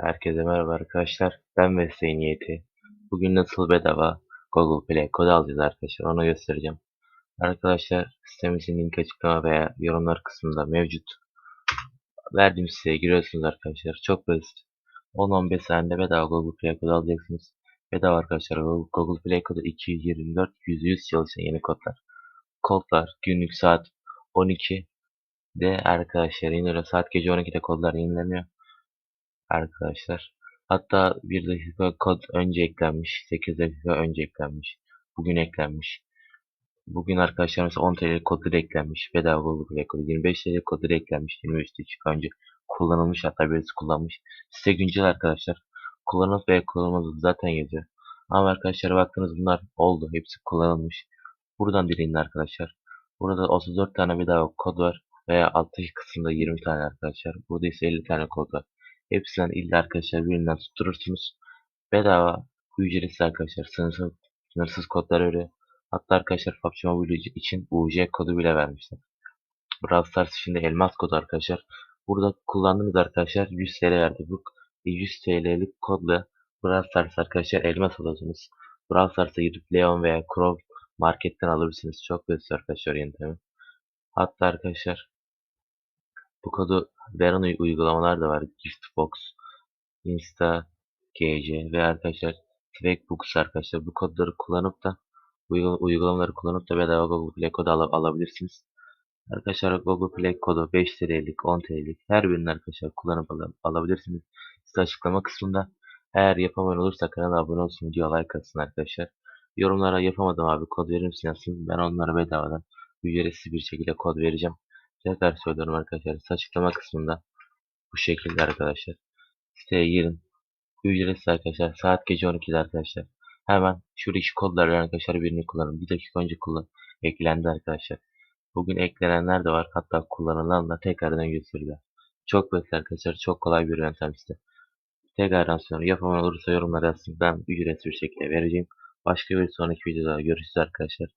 Herkese merhaba arkadaşlar. Ben Mesleğin Niyeti. Bugün nasıl bedava Google Play kod alacağız arkadaşlar. Onu göstereceğim. Arkadaşlar sitemizin link açıklama veya yorumlar kısmında mevcut. Verdiğim siteye giriyorsunuz arkadaşlar. Çok basit. 10-15 saniyede bedava Google Play kod alacaksınız. Bedava arkadaşlar. Google Play kodu 224 %100 çalışan yeni kodlar. Kodlar günlük saat 12 de arkadaşlar yeniliyor. Saat gece 12'de kodlar yenileniyor arkadaşlar. Hatta 1 dakika kod önce eklenmiş. 8 dakika önce eklenmiş. Bugün eklenmiş. Bugün arkadaşlar mesela 10 TL da eklenmiş. Bedava Play kodu. 25 TL da eklenmiş. 23 dakika önce kullanılmış. Hatta birisi kullanmış. Site güncel arkadaşlar. Kullanılıp veya kullanılmadığı zaten yazıyor. Ama arkadaşlar baktınız bunlar oldu. Hepsi kullanılmış. Buradan dileyin arkadaşlar. Burada 34 tane bedava kod var. Veya alttaki kısımda 20 tane arkadaşlar. Burada ise 50 tane kod var. Hepsinden illa arkadaşlar birinden tutturursunuz. Bedava ücretsiz arkadaşlar sınırsız, sınırsız kodlar öyle. Hatta arkadaşlar PUBG Mobile için UC kodu bile vermişler. Brawl Stars için de elmas kodu arkadaşlar. Burada kullandığınız arkadaşlar 100 TL verdi. Bu 100 TL'lik kodla Brawl Stars arkadaşlar elmas alıyorsunuz. Brawl Stars'a gidip Leon veya Crow marketten alabilirsiniz. Çok basit arkadaşlar yöntemi. Hatta arkadaşlar bu kodu veren uy- uygulamalar da var. Giftbox, Insta, GC ve arkadaşlar Trackbooks arkadaşlar bu kodları kullanıp da uygula- uygulamaları kullanıp da bedava Google Play kodu al- alabilirsiniz. Arkadaşlar Google Play kodu 5 TL'lik, 10 TL'lik her birini arkadaşlar kullanıp al- alabilirsiniz. Size açıklama kısmında eğer yapamayan olursa kanala abone olsun, video like atsın arkadaşlar. Yorumlara yapamadım abi kod verir misin yazsın. Ben onlara bedavadan ücretsiz bir şekilde kod vereceğim. Tekrar söylüyorum arkadaşlar. Açıklama kısmında bu şekilde arkadaşlar. Siteye girin. Ücretsiz arkadaşlar. Saat gece 12'de arkadaşlar. Hemen şuradaki kodlarla arkadaşlar birini kullanın. Bir dakika önce kullan. Eklendi arkadaşlar. Bugün eklenenler de var. Hatta kullanılan da tekrardan gösteriyor. Çok basit arkadaşlar. Çok kolay bir yöntem size. Tekrardan sonra yapamayan olursa yorumlara yazsın. Ben ücretsiz bir şekilde vereceğim. Başka bir sonraki videoda görüşürüz arkadaşlar.